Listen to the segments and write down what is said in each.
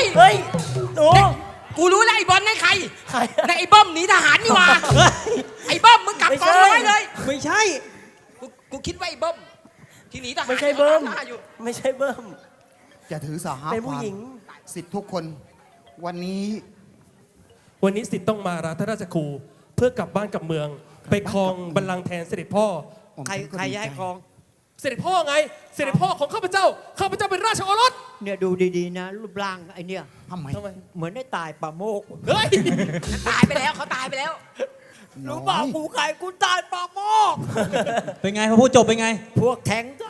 ยเฮ้ยหนูกูรู้แล้วไอ้บอลนั่นใครใครนั่นไอ้เบิ้มหนีทหารนี่หว่าไอ้เบิ้มมึงกลับไม่กใช่องร้อยเลยไม่ใช่ กูกูคิดว่าไอ้เบิ้มที่หนีทหารไม่ใช่เบิ้มที่ขาตาอยู่ ไม่ใช่เบิ้มจะถือสาหาเป็นผู้ความหญิงสิทธิ์ทุกคน วันนี้วันนี้สิทธิ์ต้องมาราชราชครูเพื่อกลับบ้านกลับเมือง ไปครองบัลลังก์แทนเสด็จพ่อ ผมใครก็ใครดีย้ายใจคลอง เสด็จพ่อไง เสด็จพ่อของข้าพเจ้า ข้าพเจ้าเป็นราชโอรส เนี่ยดูดีๆนะ รูปร่างไอเนี่ยทำไมทำไม เหมือนได้ตายป่าโมกเฮ้ย ตายไปแล้วเขาตายไปแล้ว รู้เปล่ากูใครกูตายป่าโมก เป็นไงพอพูดจบเป็นไง พวกแทงก็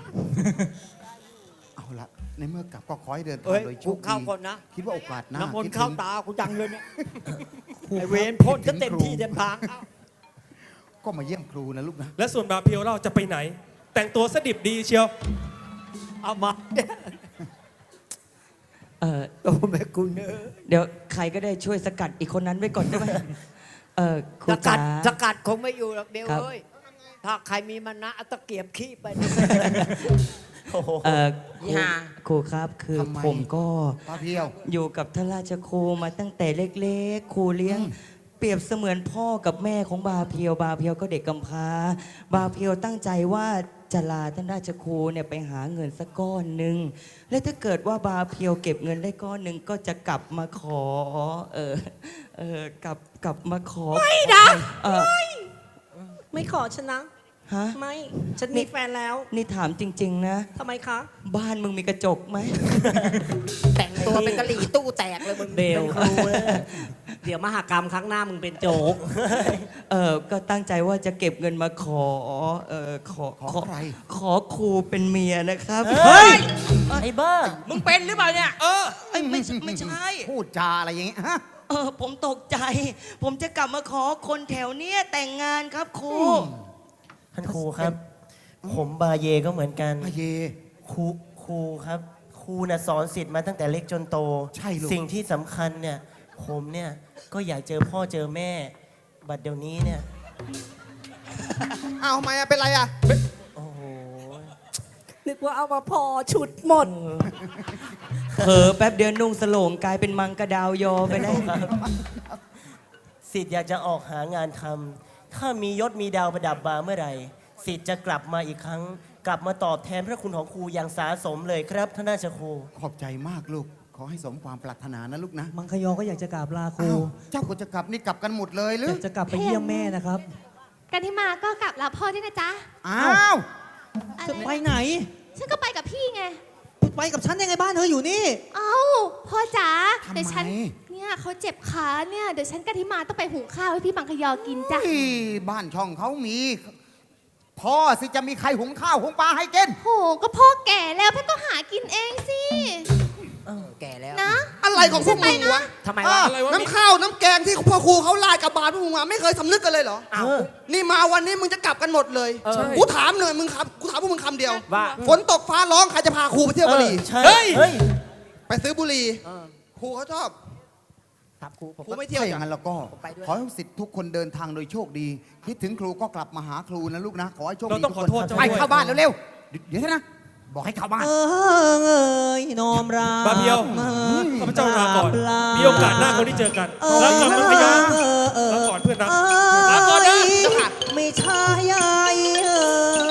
เอาละในเมื่อกลับก็ขอให้เดินทาเอ้งยโดยโชกูคเข้าดีก่อนนะ คิดว่าโอกาสหน้าน้ำมนคิดต์ถึเข้างตากูจังเลยเนี่ยไอเวรพ่นก็เต็มที่เต็มทางเอ้าก็มาเยี่ยมครูนะลูกนะ และส่วนบาเพียวเราจะไปไหน แต่งตัวสดิบดีเชียว เอามาเออโอ้แม่กูเนอะเดี๋ยวใครก็ได้ช่วยสกัดอีกคนนั้นไว้ก่อนได้ไหมเออครูสกัจ๋า ดสกัดคงไม่อยู่หรอกเดียวครับ เอ้ยถ้าใครมีมันนะเอาตะเกียบขี้ไปโอ้โหเออครูอย่าครูครับคือทำไม ผมก็ป้าเพียว อยู่กับท่านราชครูมาตั้งแต่เล็กๆ ครูเลี้ยง เปรียบเสมือนพ่อกับแม่ของบาเพียว บาเพียวก็เด็กกำพร้า บาเพียวตั้งใจว่า จะลาท่านราชครูเนี่ยไปหาเงินสักก้อนหนึ่งและถ้าเกิดว่าบาเพียวเก็บเงินได้ก้อนหนึ่งก็จะกลับมาขอ เออเออกลับกลับมาขอไม่นะเออไม่ขอฉันนะ ฮะ ไม่ ฉันมีแฟนแล้วนี่ถามจริง ๆ นะ ทำไมคะ บ้านมึงมีกระจกไหม แต่งตัวเป็นกะหรี่ตู้แตกเลยมึงเบลเดี๋ยวมหากรรมครั้งหน้ามึงเป็นโจ๊ก เออก็ตั้งใจว่าจะเก็บเงินมาขอ เออขอขอใคร ขอครูเป็นเมียนะครับ เฮ้ย ไอ้บ้ามึงเป็นหรือเปล่าเนี่ย เออเอ้ยไม่ใช่ไม่ใช่ พูดจาอะไรอย่างเงี้ยฮะเออผมตกใจ ผมจะกลับมาขอคนแถวเนี้ยแต่งงานครับครูท่านครูครับ ผมบาเยก็เหมือนกันป้าเย ครูครูครับ ครูน่ะสอนสิทธิ์มาตั้งแต่เล็กจนโต ใช่ลูก สิ่งที่สำคัญเนี่ย ผมเนี่ยก็อยากเจอพ่อเจอแม่ บัดเดี๋ยวนี้เนี่ย เอาทำไมอะเป็นไรอะโอ้โห นึกว่าเอามาพอชุดหมด เผลอแป๊บเดียวนุ่งสโลงกลายเป็นมังกระดาวยอไปแล้ว สิทธิ์อยากจะออกหางานทำ ถ้ามียศมีดาวประดับบาเมื่อไหร่ สิทธิ์จะกลับมาอีกครั้ง กลับมาตอบแทนพระคุณของครูอย่างสาสมเลยครับท่านราชครู ขอบใจมากลูก ขอให้สมความปรารถนานะลูกนะมังคยอก็อยากจะกราบลาครูอ้าวเจ้าก็จะกลับนี่กลับกันหมดเลยหรืออยากจะกลับไปเยี่ยมแม่นะครับกันที่มาก็กลับลาพ่อด้วยนะจ๊ะอ้าวอะจะไรไปไหน ฉันก็ไปกับพี่ไง ไปกับฉันยังไงบ้านเธออยู่นี่ เอ้าพ่อจ๋าทำไมเดี๋ยวฉันเนี่ยเขาเจ็บขาเนี่ยเดี๋ยวฉันกันที่มาต้องไปหุงข้าวให้พี่บังคยอกินจ้ะเฮ้ยบ้านช่องเขามี พ่อสิจะมีใครหุงข้าวหุงปลาให้กิน โหก็พ่อแก่แล้วพี่ก็หากินเองสิแก่แล้ว นะ อะไรของพวกมึงวะทำไมอะวะ อะไรวะ น้ำข้าวน้ำแกงที่พ่อครูเขาลายกับบาทพวกมึงมาไม่เคยสำนึกกันเลยเหรอ อ้าว นี่มาวันนี้มึงจะกลับกันหมดเลยเออกูถามหน่อยมึงคำกูถามพวกมึงคำเดียวว่า ฝนตกฟ้าร้องใครจะพาครูไปเที่ยวกะหรี่ใช่เฮ้ยเฮ้ย ไปซื้อบุหรี่เออครูเขาชอบ ครับครูผมครูก็ ไม่เที่ยวถ้าอจ้ะย่างนั้นแล้วก็ ผมไปด้วย ขอให้สิทธิ์ทุกคนเดินทางโดยโชคดี คิดถึงครูก็กลับมาหาครูนะลูกนะ ขอให้โชคเราดีต้องทุกขอโทษคนเจ้าไปด้วย เข้าบ้านเร็วๆเดี๋ยวนะ บอกให้เข้าบ้าน เออเอยนอมราบาเพียวข้าพเจ้าลาก่อน มีโอกาสหน้าคนที่เจอกันเออลาก่อนมังคยอเออเออลาก่อนเพื่อนรักเลาก่อนนะเจ้าค่ะไม่ใช่ไอ้เออ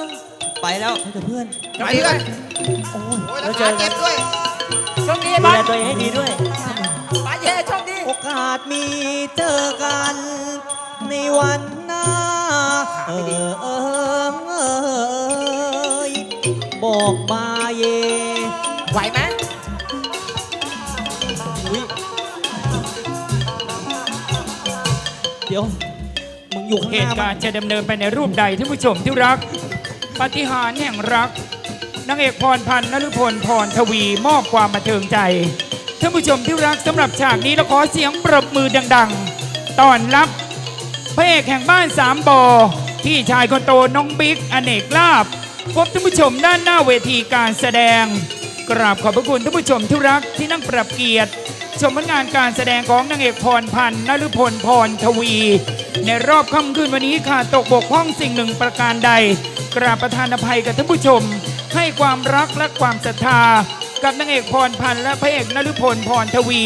ไปแล้วให้กับเพื่อนไปด้วยโอ้ยโอ้ยแล้วขาเจ็บด้วยโชคดีดูบอแลลตัวเองให้ดีด้วย อกาสมีเจอกัน ในวันหน้าเออเออเอยบอกบาเย ไหวไหมเดี๋ยว มึงอยู่ข้างหเหน้าตุการณ์จะดำเนินไปในรูปใดท่านผู้ชมที่รัก ปาฏิหาริย์แห่งรักนางเอกพรพันธ์นฤพลพรทวีมอบความบันเทิงใจ ท่านผู้ชมที่รักสำหรับฉากนี้เราขอเสียงปรบมือดัง ๆ ต้อนรับพระเอกแห่งบ้านสามบอพี่ชายคนโตน้องบิ๊กอเนกลาบพบท่านผู้ชมด้านหน้าเวทีการแสดง กราบขอบพระคุณท่านผู้ชมที่รักที่นั่งปรับเกียรติ ชมผลงานการแสดงของนางเอกพรพันธ์นฤพลพรทวี ในรอบค่ำคืนวันนี้ขาดตกบกพร่องสิ่งหนึ่งประการใด กราบประธานอภัยกับท่านผู้ชม ให้ความรักและความศรัทธา กับนางเอกพรพันธ์และพระเอกนฤพลพรทวี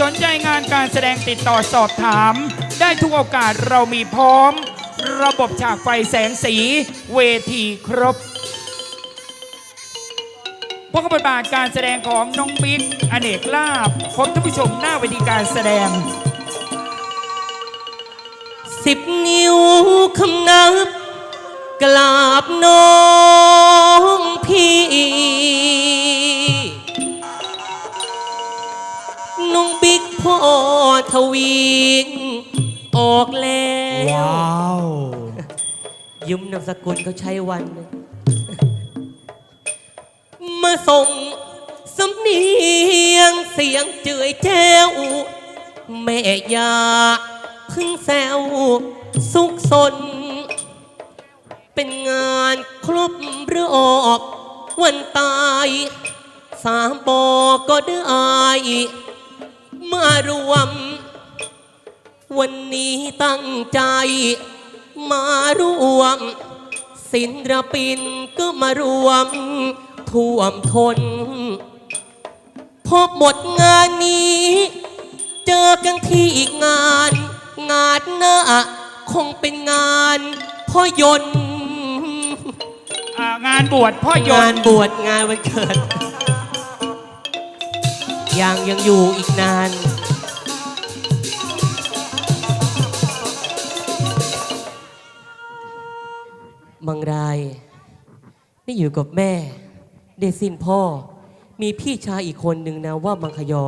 สนใจงานการแสดงติดต่อสอบถาม ได้ทุกโอกาสเรามีพร้อม ระบบฉากไฟแสงสี เวทีครบพวกบทบาทการแสดงของน้องบิ๊กอเนกลาบพบท่านผู้ชมหน้าเวทีการแสดง สิบนิ้วคำนับกราบน้องพี่ พ่อทวีออกแล้วว้าว ยืมนามสกุลเขาใช้วันหนึ่งมาส่งสำเนียงเสียงเจือยแจ้ว แม่อยาเพึ่งแซวสุขสน เป็นงานครบรอบวันตาย สามบอก็ได้ มารวม วันนี้ตั้งใจ มารวม ศิลปินก็มารวมท่วมทนพอหมดงานนี้ เจอกันที่อีกงาน งานหน้าคงเป็นงานพ่อยนต์อ่างานบวชพ่อยงานนต์บวชงานวันเกิด ยังยังอยู่อีกนาน บางรายได้อยู่กับแม่ ได้สิ้นพ่อ มีพี่ชายอีกคนหนึ่งนะว่ามังคยอ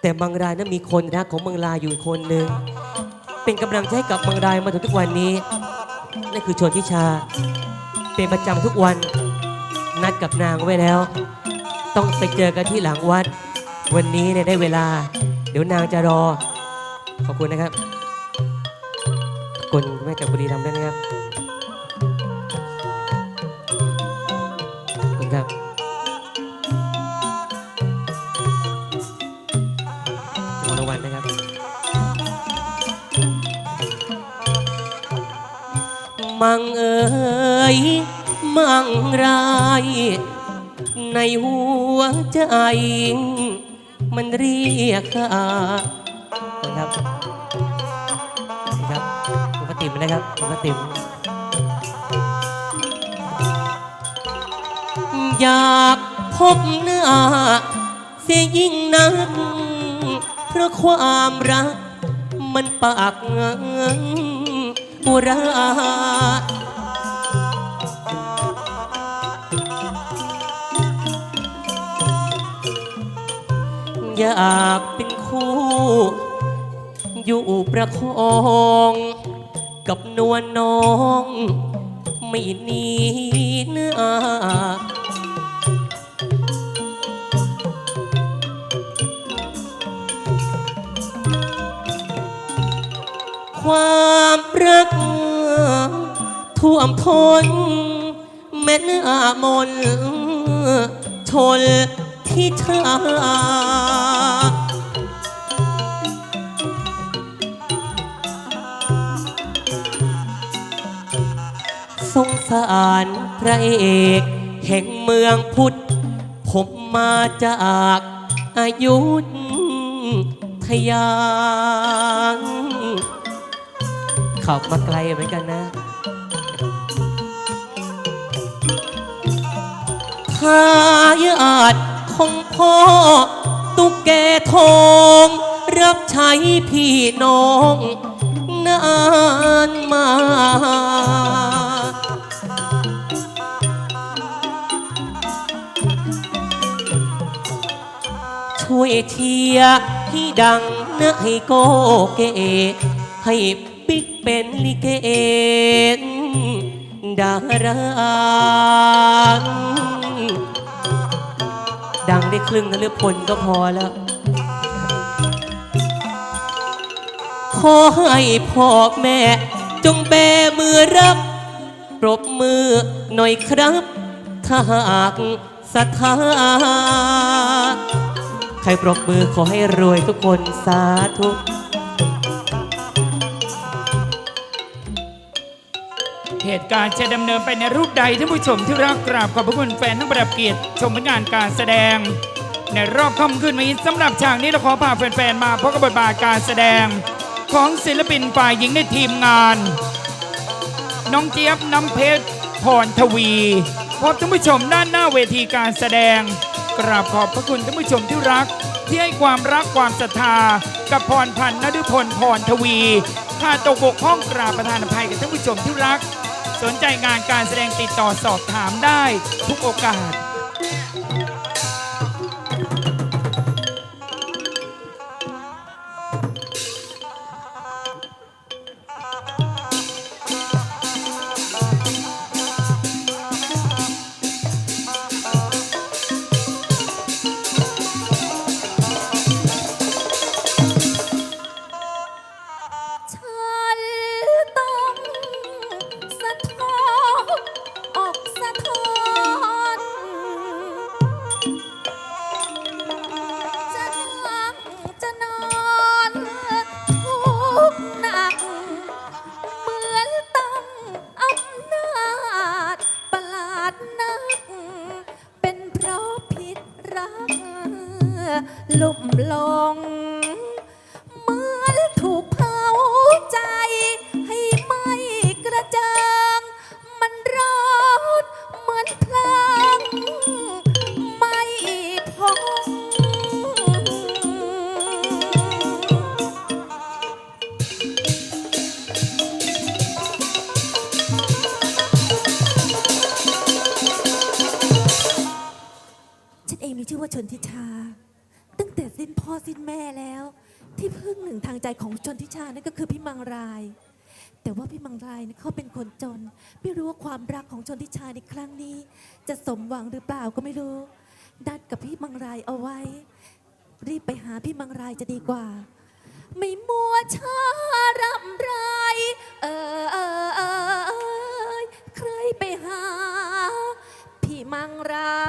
แต่บางรายนั้นมีคนรักของบางรายอยู่อีกคนหนึ่ง เป็นกำลังใจให้กับบางรายมาถึงทุกวันนี้นั่นคือชนทิชา เป็นประจำทุกวัน นัดกับนางไว้แล้ว ต้องไปเจอกันที่หลังวัด วันนี้เนี่ยได้เวลา เดี๋ยวนางจะรอ ขอบคุณนะครับคุณแม่จากบุรีรัมย์ด้วยนะครับขอบคุณครับรางวัลนะครับ มังเอ๋ยมังราย ในหัวใจมันเรียกหาครับนะครับคุณป้าติ๋มนะครับคุณป้าติ๋มอยากพบหน้าเสียยิ่งนักเพราะความรักมันปากอุรา อยากเป็นคู่ อยู่ประคองกับนวลน้อง ไม่หนีหน้าความรักท่วมทนแม่น้ามนชนที่ชาส งสารพระเอก แห่งเมืองพุทธ ผมมาจากอายุทยาขับมาไกลเหมือนกันนะ ทายาทของพ่อ ตุ๊กแกทอง รับใช้พี่น้อง นานมา วยเชียร์ให้ดังเนะให้โกเกให้บิ๊กเป็นลิเกดาราดังได้ครึ่งนฤพลก็พอแล้ว ขอให้พ่อแม่ จงแบมือรับ ปรบมือหน่อยครับ ถ้าหากศรัทธาใค รปรบมือขอให้รวยทุกคนสาธุเหตุการณ์จะดำเนินไปในรูปใดท่านผู้ชมที่รักกราบขอบพระคุณแฟนทั้งประดับเกียรติชมผลงานการแสดง ในรอบค่ำคืนนนี้สำหรับฉากนี้เราขอพาแฟนๆมาพบกับบทบาทการแสดง ของศิลปินฝ่ายหญิงในทีมงาน น้องเจี๊ยบน้ำเพชรพรทวีพบท่านผู้ชมด้านหน้าเวทีการแสดง กราบขอบพระคุณท่านผู้ชมที่รัก ที่ให้ความรักความศรัทธา กับพรพันธ์นฤพลพรทวีถ้าตกบกพร่องกราบประธานอภัยกับท่านผู้ชมที่รัก สนใจงานการแสดงติดต่อสอบถามได้ทุกโอกาส ลุ่มหลง พี่มังรายเนี่ยเขาเป็นคนจน ไม่รู้ว่าความรักของชนทิชาในครั้งนี้ จะสมหวังหรือเปล่าก็ไม่รู้ นัดกับพี่มังรายเอาไว้ รีบไปหาพี่มังรายจะดีกว่า ไม่มัวช้ารำไรเออเออเออใครไปหา พี่มังราย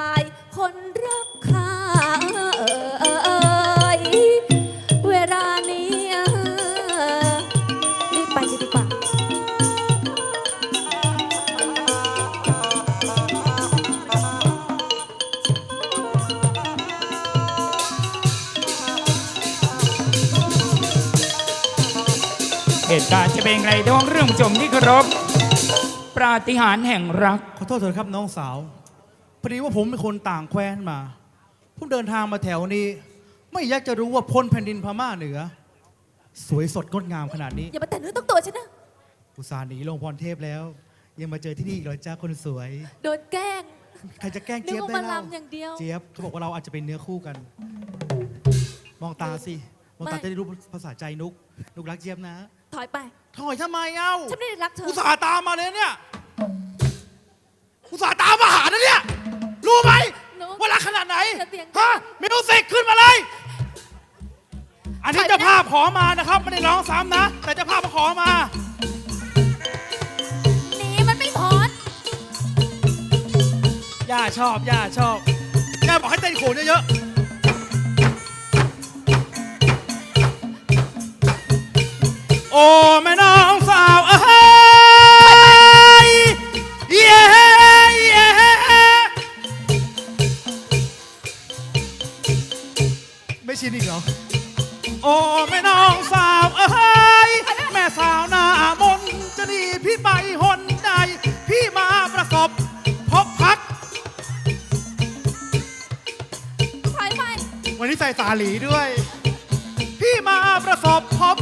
ตุการณ์จะเป็นอย่างไรท้องเรื่องผู้ชมที่เคารพปราฏิหาริย์แห่งรัก ขอโทษเถอะครับน้องสาวพอดีว่าผมเป็นคนต่างแคว้นมา ผมเดินทางมาแถวนี้ ไม่อยากจะรู้ว่าพ้นแผ่นดินพม่าเหนือ สวยสดงดงามขนาดนี้ อย่ามาแต่เนื้อต้องตัวฉันนะ อุตส่าห์หนีลงพรเทพแล้ว ยังมาเจอที่นี่อีกเหรอจ้าคนสวย โดนแกล้ง ใครจะแกล้งนึกเจี๊ยบว่าได้มาเล่าลำอย่างเดียวเจี๊ยบเขาบอกว่าเราอาจจะเป็นเนื้อคู่กัน มองตาสิ มองตาไม่ จะได้รู้ภาษาใจนุก นุกรักเจี๊ยบนะ ถอยไป ถอยทำไมเอ้าฉันไม่ได้รักเธออุตส่าห์ตามมาเลยเนี่ยอุตส่าห์ตามมาหานะเนี่ย รู้ไหมหนูว่ารักขนาดไหน จะเสียง ฮะมิวสิกขึ้นมาเลย อันนี้เจ้าภาพขอมานะครับ ไม่ได้ร้องซ้ำนะ แต่เจ้าภาพมาขอมา หนีมันไม่พ้นย่าชอบ ย่าชอบ ย่าบอกให้เต้นโขนเยอะๆ โอ้แม่น้องสาวเอ้ยเย้เย้ไม่ชินอีกเหรอ โอ้แม่น้องสาวเอ้ยแม่สาวหน้ามนต์จะหนีพี่ไปหนใด พี่มาประสบพบพัก ถอยไปวันนี้ใส่สาหลีด้วย พี่มาประสบพบ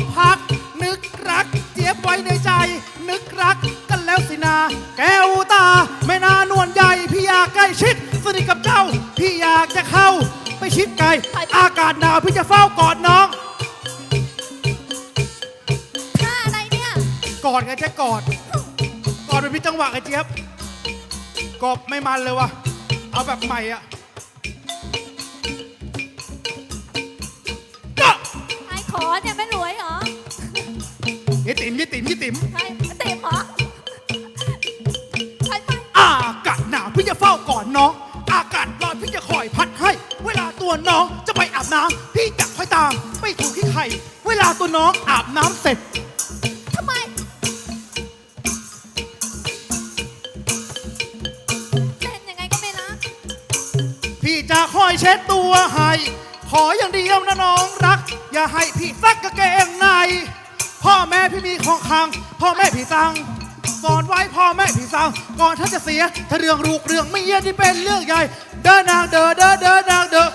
ในใจ นึกรักกันแล้วสินา แก้วตาแม่นานวลใหญ่ พี่อยากใกล้ชิดสนิทกับเจ้า พี่อยากจะเข้า ไปชิดไกล อากาศหนาวพี่จะเฝ้ากอดน้อง ท่าอะไรเนี่ยกอดไงจะกอด กอดเป็นพิจังหวะไอ้เจี๊ยบกบไม่มันเลยวะเอาแบบใหม่อะ คอยเช็ดตัวให้ ขออย่างเดียวนะน้องรัก อย่าให้พี่ซักกางเกงใน พ่อแม่พี่มีของขัง พ่อแม่พี่สั่งสอนไว้พ่อแม่พี่สั่งก่อนท่านจะเสีย ถ้าเรื่องลูกเรื่องเมียนี่เป็นเรื่องใหญ่ เดินนางเดินเดินเดินนางเดิน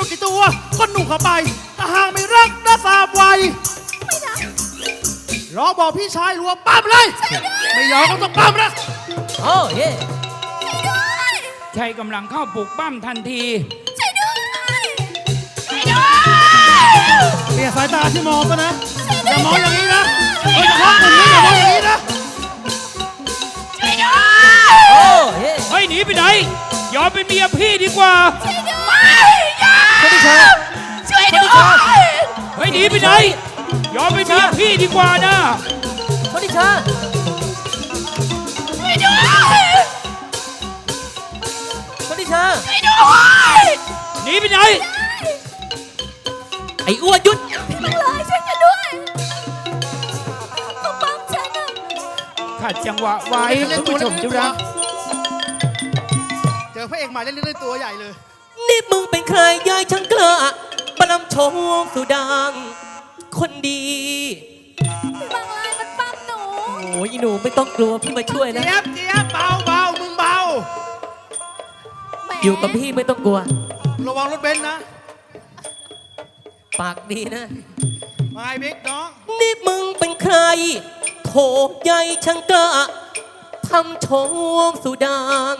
ตัวกี่ตัวกี่ตัว ก็หนุ่มเข้าไปถ้าหางไม่รักน่าสาบไวไม่รักรอบอกพี่ชายรัวปั๊มเลย ไม่ยอมก็ต้องปั๊มนะโอ้เย่ช่วยด้วยใช้กำลังเข้าปลุกปั้มทันที ช่วยด้วยช่วยด้วยเปลี่ยนสายตาที่มองซะนะ อย่ามองอย่างนี้นะเฮ้ยจะพักกลุ่มนี้อย่ามองอย่างนี้นะโอ้เย่เฮ้ยหนีไปไหน ยอมเป็นเมียพี่ดีกว่า ช่วยด้วย ชนทิชาช่วยชนด้วทิชายเฮ้ยหนีไปไหนยอมเป็นเมียพี่ดีกว่านะชนทิชาช่วยด้วยชนทิชาช่วยด้วยหนีไปไหนไอ้อ้วนหยุดพี่มังลายช่วยฉันด้วยเขาปั๊มฉันอะขัดจังหวะไว้ท่านผู้ชมที่รักเจอพระเอกใหม่เล่นเล่นตัวใหญ่เลย นี่มึงเป็นใครยายช่างกล้าประนำโชงสุดังคนดีพี่มังลายมันปั๊มหนู โอ้ยอีหนูไม่ต้องกลัวพี่มาช่วยนะ เจี๊ยบเจี๊ยบเบาเบามึงเบา แหมอยู่กับพี่ไม่ต้องกลัว ระวังรถเบนซ์นะปากดีนะมาไอ้บิ๊กน้อง นี่มึงเป็นใคร โถใหญ่ช่างกล้าทำโชงสุดัง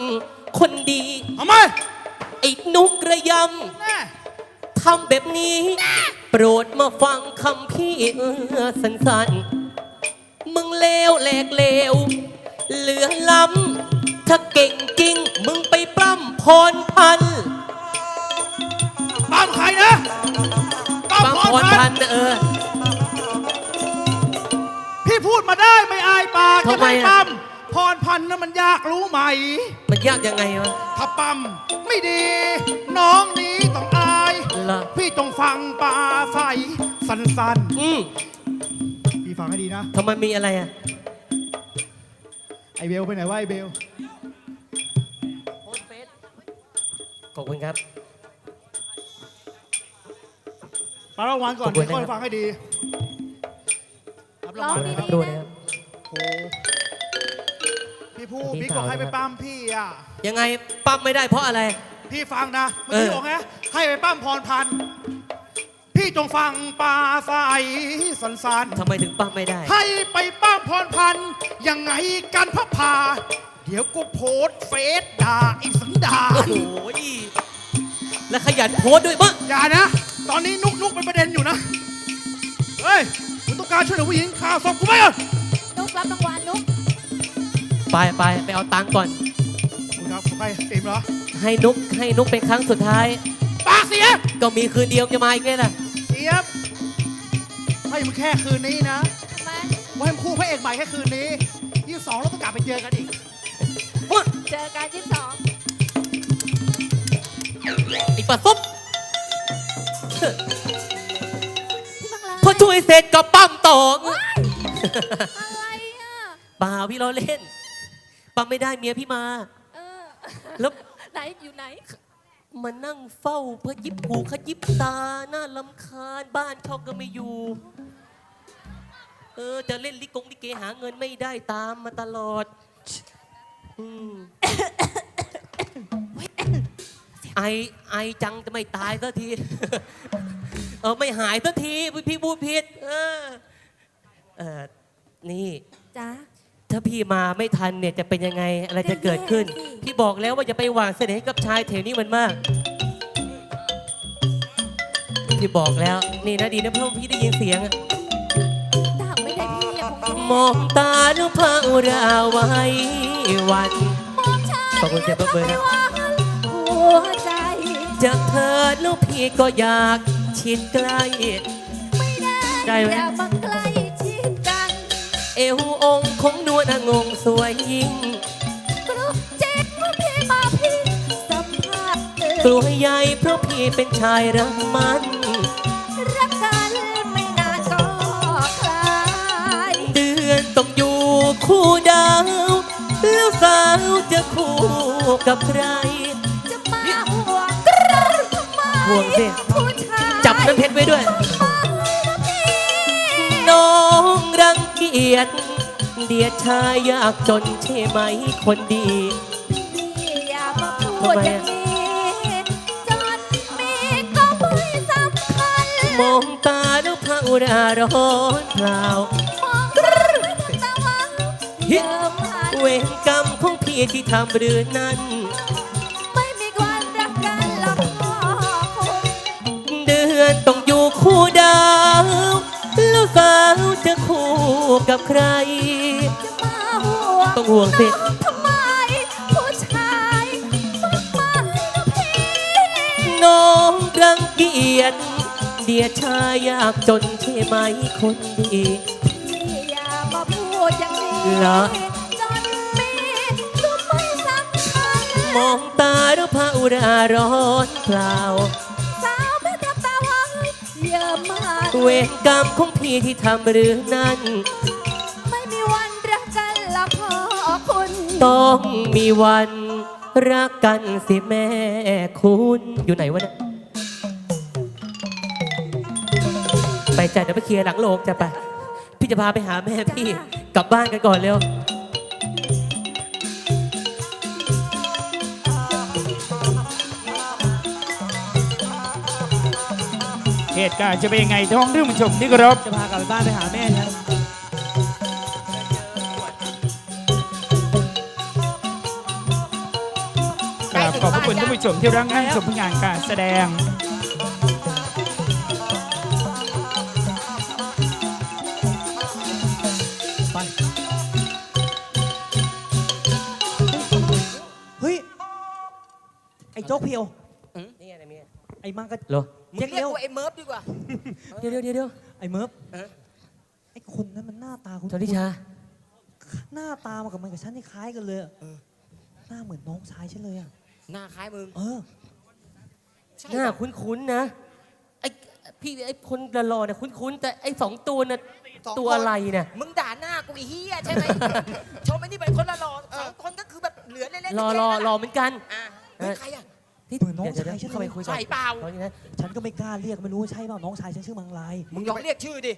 คนดี ทำไม ไอ้นุกระยแน่ำทำแบบนี้ โปรดมาฟังคำพี่เออสั้นๆ มึงเลวแหลกเลว เหลือล้ำถ้าเก่งจริง มึงไปปล้ำพรพันธุ์ปั๊มใครนะปั๊มปล้ำพพรรพัพันนธ์ธุ์เออ พี่พูดมาได้ไม่อายปากทำไมจะอะปั๊มพรพันธ์นั้นมันยากรู้ไหม มันยากยังไงวะ ถ้าปั๊มไม่ดี น้องนี้ต้องอาย ละพี่ต้องฟังปลาใสสั้นอืมๆ พี่ฟังให้ดีนะ ทำไมมีอะไรอะ ไอเบลไปไหนวะไอเบล ขอบคุณครับมารางวัลก่อนขอบคุเดี๋ณยวนะครับค่อยฟังให้ดีรับรางร้องดีนะครับดูนะครับโอ้ พี่ผู้พี่บิ๊กบอกสาวให้ไปนะครับปั้มพี่อะ ยังไงปั๊มไม่ได้เพราะอะไร พี่ฟังนะเมื่อเอกี้อบอกไงให้ไปปั้มพรพันธ์พี่จงฟังปลาใสสันทำไมถึงปั๊มไม่ได้ๆให้ไปปั้มพรพันธ์ยังไงกันพระพา เดี๋ยวกูโพสต์เฟซด่าไอ้สันดาโอ้นโหและขยันโพสต์ด้วยมั้งอย่านะ ตอนนี้นุกนุกเป็นประเด็นอยู่นะ เฮ้ยมึงต้องการช่วยเหลือผู้หญิงข่าวศพกูไหมอะนุกรับรางวัลนุก ไปไปไปเอาตังค์ก่อน คุณครับผมไปเต็มเหรอ ให้นุกให้นุกเป็นครั้งสุดท้าย ปากเสียก็มีคืนเดียวจะมาอีกไงล่ะเจี๊ยบให้มึงแค่คืนนี้นะทำไมว่าให้มึงคู่พระเอกใหม่แค่คืนนี้ยี่สองเราต้องกลับไปเจอกันอีก เจอกันยี่สิบสองไอ้ปลาซุปพี่มังลายพอช่วยเสร็จก็ปั๊มต่ออะไรอะ เปล่าพี่เราเล่น ปั๊มไม่ได้เมียพี่มา เออแล้วไหนอยู่ไหน มานั่งเฝ้าเพื่อยิบหูขยิบตาน่าลำคาญบ้านช่องก็ไม่อยู่ เออ จะเล่นลิกงลิเกหาเงินไม่ได้ตามมาตลอด อืมไอไอจังจะไม่ตายสักที เออไม่หายสักทีพี่พูดผิด เออ เออนี่ จ้า ถ้าพี่มาไม่ทันเนี่ยจะเป็นยังไงอะไรจะเกิดขึ้นก็แย่สิพี่บอกแล้วว่าอย่าไปหวานเสน่ห์ให้กับชายแถวนี้มันมาก พี่บอกแล้วนี่นะดีนะเพื่อนพี่ได้ยินเสียงอะถ้าหากไม่ได้พี่อะคงแย่มองตานุภาอุราไว้วัน มองฉันขอบคุณเสียงปรบมือนะ หัวใจจากเธอนุพี่ก็อยากชิดใกล้ ไม่ได้ได้ไหม อย่ามาใกล้ชิดกัน เอวองค์ของนวลองงสวยยิ่งกรุ๊ปเจ๊กว่าพี่มาพี่สัมผัสกลัวใหญ่เพราะพี่เป็นชายรักมัน รักกันไม่นานก็คลายเดือนต้องอยู่คู่ดาว แล้วสาวจะคู่กับใคร จะมาห่วงกระทำไมห่วงสิ ผู้ชายจับน้ำเพชรไว้ด้วย มา รังเกียจเดียดชายยากจนใช่ไหมคนดี พี่อย่ามาพูดอย่างนี้จนมีก็ไม่สำคัญมองตาแล้วพระอุราร้อนเปล่า องกระตาหวานเดิมหันเวรกรรมของพี่ที่ทำหรือนั้น ไม่มีวันรักกันหรอกพ่อคุณเดือนต้อง จะคู่กับใคร จะมาห่วงต้องห่วงสิ น้องทำไม ผู้ชายมากมายนะพี่น้องรังเกียจเดียดชายยากจนใช่ไหมคนดี พี่อย่ามาพูดอย่างนี้เหรอ จนมีก็ไม่สำคัญมองตาแล้วพระอุราร้อนเปล่า สาวไม่ทับตาหวานเยอะมาก เวรกรรมของพี่ที่ทำหรือนั้น ไม่มีวันรักกันละพ่อคุณต้องมีวันรักกันสิแม่คุณอยู่ไหนวะเนี่ยไปจัดเดี๋ยวไปเคลียร์หลังโลงจะไป พี่จะพาไปหาแม่พี่กลับบ้านกันก่อนเร็ว เหตุการณ์จะเป็นยังไงท้องท่านผู้ชมที่เคารพจะพากลับไปบ้านไปหาแม่นะกราบขอบพระคุณท่านผู้ชมที่รักนั่งชมผลงานการแสดงเฮ้ย ไอ้โจ๊กเพียวนี่ไงนี่ ไงไอ้มังกรเหรอมึงเรียกกูไอ้เมิร์ฟดีกว่า เดี๋ยวเดี๋ยวเดี๋ยวเดี๋ยวไอ้เมิร์ฟเออ ไอ้คนนั้นมันหน้าตาคุณชนทิชา หน้าตามันกับมันกับฉันนี่คล้ายกันเลยอะหน้าเหมือนน้องชายฉันเลยอะหน้าคล้ายมึงเออ ใช่หน้าปะคุ้นๆนะไอ้พี่ไอ้คนหล่อๆเนี่ยคุ้นๆแต่ไอ้สองตัวน่ะสองตัวคนอะไรเนี่ย มึงด่าหน้ากูไอ้เฮียใช่ไหม ชมไอ้นี่เป็นคนละหล่อสองคนก็คือแบบเหลือเล่นๆรอรอรอเหมือนกัน อะเฮ้ยใครอะ พี่เหมือนน้องเดี๋ยวเดี๋ยวชายฉันเข้าไปคุยก่อนใช่เปล่าออย่างนี้นะฉันก็ไม่กล้าเรียกไม่รู้ว่าใช่เปล่าน้องชายฉันชื่อมังลายมึงลองเรียกชื่อดิ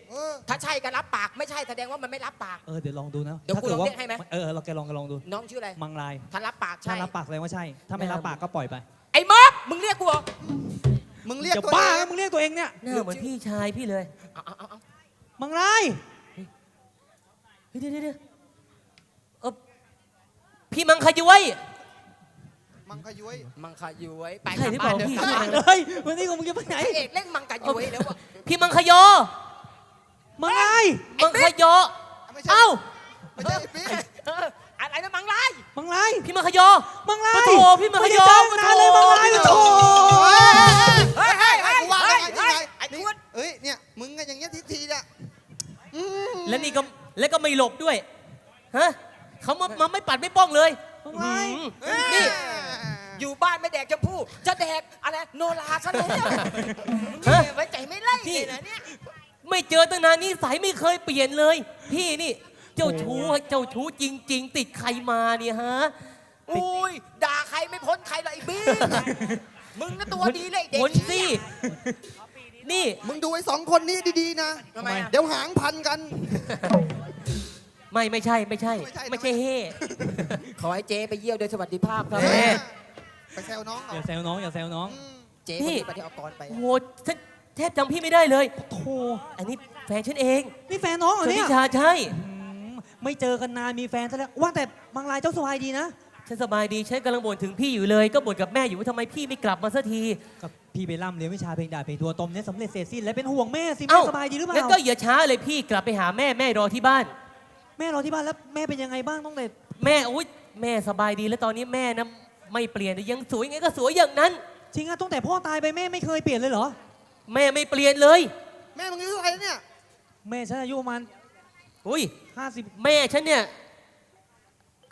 ถ้าใช่ก็รับปาก ไม่ใช่แสดงว่ามันไม่รับปาก เออเดี๋ยวลองดูนะเดี๋ยวกูถ้าลองว่าเรียกให้ไหมเออเออเราแกลองแกลองดูน้องชื่ออะไร มังลายถ้ารับปากถ้าใช่รับปากแสดงว่าใช่ ถ้าไม่รับปากก็ปล่อยไปไอ้เมิร์ฟมึงเรียกกูเหรอ มึงเรียกอย่าตัวบ้าเองนะมึงเรียกตัวเองเนี่ยหน้าเหมือนพี่ชายพี่เลยเอาเอาเอาเอามังลายเฮ้ยเดี๋ยวเดี๋ยวเดี๋ยวเออพี่มังคยุ้ย มังคยุ้ยมังคาย้วยไปใช่กลับที่บ้านบอกเถพี่อะชื่ออะไรนะเฮ้ยวันนี้ของมึงจะไปไหนพระเอกเล่นมังกาย้วยแล้วอะพี่มังคยอมังลายมังคยอไม่ใช่เอ้าไม่ใช่พี่เอออะไรนะมังลายมังลายพี่มังคยอมังลายปะโถพี่มังคยอไได้เจอนานเลยมังลายปะปะโถโถเฮ้ยเฮ้ยเฮ้ยกูว่าเฮ้ยไงที่เฮ้ยไงไอ้นี่ทวดเอ้ยเนี่ยมึงอะอย่างเงี้ยทีทีเนี่ยอืมและนี่ก็และก็ไม่หลบด้วยฮะเขามามาไม่ปัดไม่ป้องเลยมังลายหืมนี่ อยู่บ้านไม่แดกชมพู่จะแดกอะไรโนราซะแล้วฮะไว้ใจไม่ไล่พี่เลยนะเนี่ยไม่เจอตั้งนานนี่สายไม่เคยเปลี่ยนเลย พี่นี่ เจ้าชู้เจ้าชู้จริง ๆ ติดใครมาเนี่ยฮะอุ้ยด่าใครไม่พ้นใครหรอกไอ้บี้มึงน่ะตัวดีเลยไอ้เด็กวนสิ นี่มึงดูไอ้สองคนนี้ดีๆนะ ทำไมอะ เดี๋ยวหางพันกัน ไม่ไม่ใช่ไม่ใช่ ไม่ใช่ ไม่ใช่เฮ่ ขอให้เจ๊ไปเยี่ยวโดยสวัสดิภาพครับเอ๊ะ ไปแซวน้องอเอาย่าแซวน้องอย่าแซวน้อง อืมเจ๊พี่คนนี้ปฏิเอากรไปโอ้โหฉันแทบจำพี่ไม่ได้เลยโธ่อันนี้แฟนฉันเองนี่แฟนน้องเหรชอนเนี่ทิยชาใช่ อืมไม่เจอกันนานมีแฟนซะแล้วว่าแต่มังลายเจ้าสบายดีนะฉันสบายดีฉันกำลังบ่นถึงพี่อยู่เลย ก็บ่นกับแม่อยู่ว่าทำไมพี่ไม่กลับมาสักทีกับพี่ไปร่ำเรียนวิชาเพลงดาบเพลงทัวตมเนี่ยสำเร็จเสร็จสิ้นแล้วเป็นห่วงแม่สิเอ้าแม่สบายดีหรือเปล่างั้นก็อย่าช้าเลยพี่กลับไปหาแม่แม่รอที่บ้าน แม่รอที่บ้านแล้วแม่เป็นยังไงบ้างต้องแต่แม่อุ้ยแม่สบายดีแล้วตอนนี้แม่นะ ไม่เปลี่ยนยังสวยไงก็สวยอย่างนั้น จริงอะตั้งแต่พ่อตายไปแม่ไม่เคยเปลี่ยนเลยเหรอ แม่ไม่เปลี่ยนเลย แม่มึงอายุเท่าไหร่แล้วเนี่ย แม่ฉันอายุประมาณอุ้ย ห้าสิบแม่ฉันเนี่ย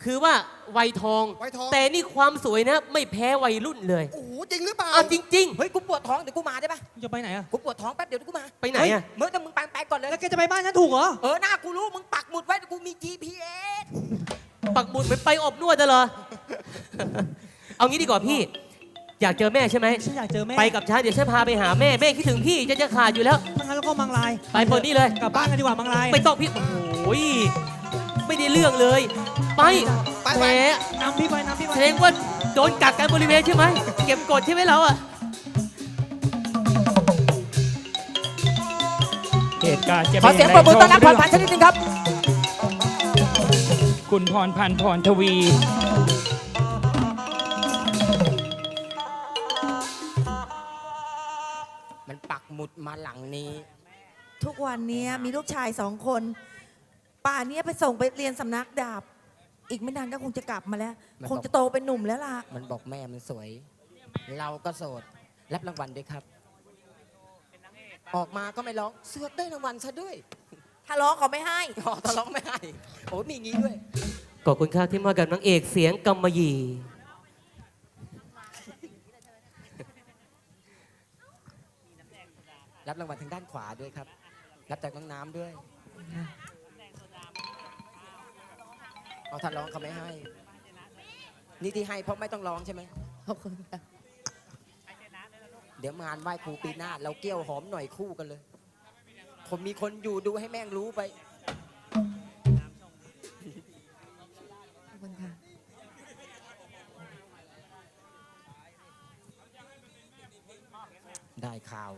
คือว่าวัยทอง วัยทอง แต่นี่ความสวยนะ ไม่แพ้วัยรุ่นเลยโอ้โหจริงหรือเปล่าเอาจริง เฮ้ยกูปวดท้องเดี๋ยวกูมาได้ปะจะไปไหนอะกูปวดท้องแป๊บเดี๋ยวกูมาๆไปไหนอะเมื่อแต่มึงไปไปก่อนเลย แล้วแกจะไปบ้านฉันถูกเหรอ เออหน้ากูรู้มึงปักหมุดไว้เดี๋ยวกูมี GPS ปักหมุดเหมือนไปอบนวดน่ะเหรอ เอางี้ดีกว่าพี่ อยากเจอแม่ใช่ไหม ฉันอยากเจอแม่ไปกับฉันเดี๋ยวฉันพาไปหาแม่แม่คิดถึงพี่จะจะขาดอยู่แล้วถ้างั้นแล้วก็มังลายไปเปิดนี่เลย กลับบ้านกันดีกว่ามังลายไม่ต้องพี่ โอ้ยไม่ได้เรื่องเลย ไปไปแหมนำพี่ไปนำพี่ไปแสดงว่าโดนกักกันบริเวณใช่ไหมเก็บกดใช่ไหมเราอะ เหตุการณ์จะขอเป็นเสียงอปรย่างบมือต้อนรับพไรรพันธ์ชนิดนึงครับ คุณพรพันธ์พรทวี มันปักหมุดมาหลังนี้ ทุกวันนี้มีลูกชายสองคน ป่านนี้ไปส่งไปเรียนสำนักดาบ อีกไม่นานก็คงจะกลับมาแล้ว มันบอก คงจะโตเป็นหนุ่มแล้วล่ะ มันบอกแม่มันสวย เราก็โสด รับรางวัลด้วยครับ ออกมาก็ไม่ร้อง เสือกได้รางวัลซะด้วยถ้าร้องเขาไม่ให้ อ๋อถ้าร้องไม่ให้โอ้มีงี้ด้วย ขอบคุณครับที่มากับนางเอกเสียงกำมะหยี่ รับรางวัลทางด้านขวาด้วยครับ รับจากน้องน้ำด้วยเอาถ้าร้องเขาไม่ให้ นี่ที่ให้เพราะไม่ต้องร้องใช่ไหมขอบคุณค่ะเดี๋ยวงานไหว้ครูปีหน้า เราเกี่ยวหอมหน่อยคู่กันเลย ผมมีคนอยู่ดูให้แม่งรู้ไปขอบคุณค่ะได้ข่าว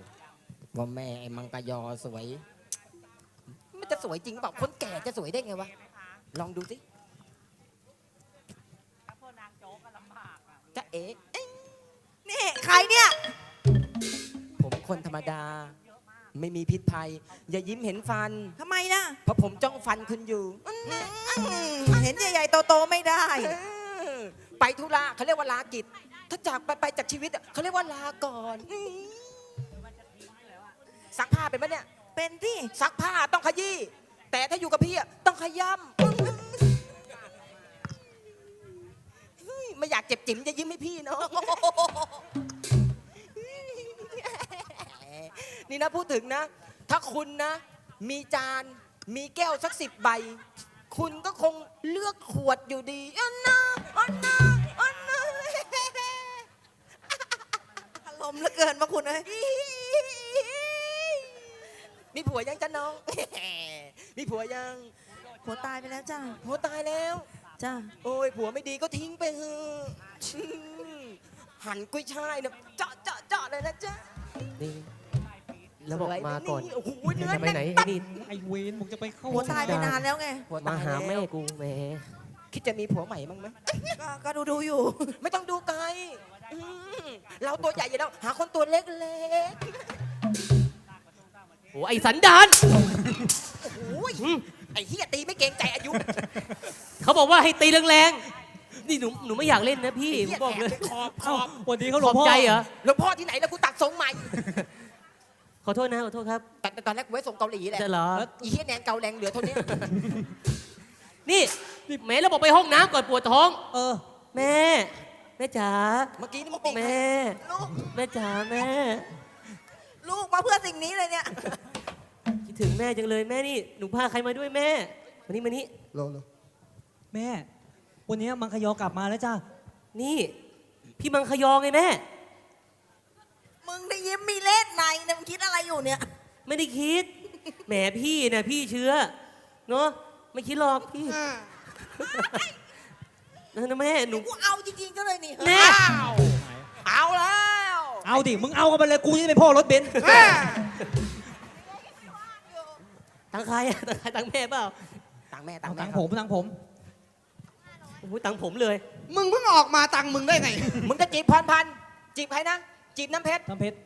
ว่าแม่ไอ้มังกรยอสวย มันจะสวยจริงเปล่าคนแก่จะสวยได้ไงวะ ลองดูสิจะเอ๋เอ้ยนี่ใครเนี่ย ผมคนธรรมดา ไม่มีพิษภัย อย่ายิ้มเห็นฟัน ทำไมนะเพราะผมจ้องฟันคุณอยู่ อืมเห็นใหญ่ๆโตๆไม่ได้เออไปธุระเขาเรียกว่าลากิจ ถ้าจากไปไปจากชีวิตอะเขาเรียกว่าลาก่อนอืม ซักผ้าเป็นไหมเนี่ย เป็นที่ซักผ้าต้องขยี้ แต่ถ้าอยู่กับพี่อะต้องขย้ำเฮ้ยไม่อยากเจ็บจิ๋มจะยิ้มให้พี่เนาะ นี่นะพูดถึงนะ ถ้าคุณนะ มีจาน มีแก้วสักสิบใบ คุณก็คงเลือกขวดอยู่ดีอันนะอันนะอันนะ อารมณ์เหลือเกินมาคุณเอ้ย มีผัวยังจ้ะน้อง มีผัวยังผัวตายไปแล้วจ้าผัวตายแล้ว จ้าโอ้ยผัวไม่ดีก็ทิ้งไปเถอะอืมหั่นกุ้ยช่ายเนี่ยเจาะเจาะเจาะเลยนะจ๊ะนี่แล้วบอกมาก่อนโอ้โหเนื้อจะไปไหนแน่นไอ้นี่ไอเวนมึงจะไปเข้าผัวตายไปนานแล้วไงผัวมาตายหาล้วแม่กูแหมคิดจะมีผัวใหม่บ้างไหมก็ก็ดูดูๆอยู่ ไม่ต้องดูไกลอืมเราตัวใหญ่อยู่แล้วหาคนตัวเล็ก โอ้ไอสันดานๆโอ้ยไอ้เฮียตีไม่เกรงใจอายุเขาบอกว่าให้ตีแรงๆ นี่หนูหนูไม่อยากเล่นนะพี่ผมบอกเลย ขอบขเอ้าอบวันนี้เขาหลขวองบพ่อใจเหรอ หลวงพ่อที่ไหนแล้วกูตัดทรงใหม่ขอโทษนะขอโทษครับแต่แต่ตอนแรกกูไว้ส่งเกาหลีแหละจะเหรอ อีเฮียแนนเกาแรงเหลือเท่านี้นี่แม่เราบอกไปห้องน้ำก่อนปวดท้อง เออ แม่ แม่จ๋า เมื่อกี้นี่มึงตีแม่แม่จ๋าแม่ ลูกมาเพื่อสิ่งนี้เลยเนี่ย คิดถึงแม่จังเลยแม่นี่หนูพาใครมาด้วยแม่มานี่มานี่โลโลแม่ วันนี้มังคยอกลับมาแล้วจ้านี่ พี่มังคยองไงแม่ มึงได้ยิ้มมีเล่นในเนี่ยมึงคิดอะไรอยู่เนี่ย ไม่ได้คิด แหมพี่นะพี่เชื้อเนาะไม่คิดหรอกพี่นะนะแม่หนู กูเอาจริงๆก็เลยนี่แน่ เอาแล้ว เอาดิ มึงเอากันไปเลย กูจะเป็นพ่อรถเบนซ์ตังใครอะตังใครตังแม่เปล่าตังแม่ตังเอาแม่ตังครับผมตังผม โอ้ยตังค์ผมเลย มึงเพิ่งออกมาตังค์มึงได้ไง มึงจะจีบพรพันธ์จีบใครนะ จีบน้ำเพชรน้ำเพชร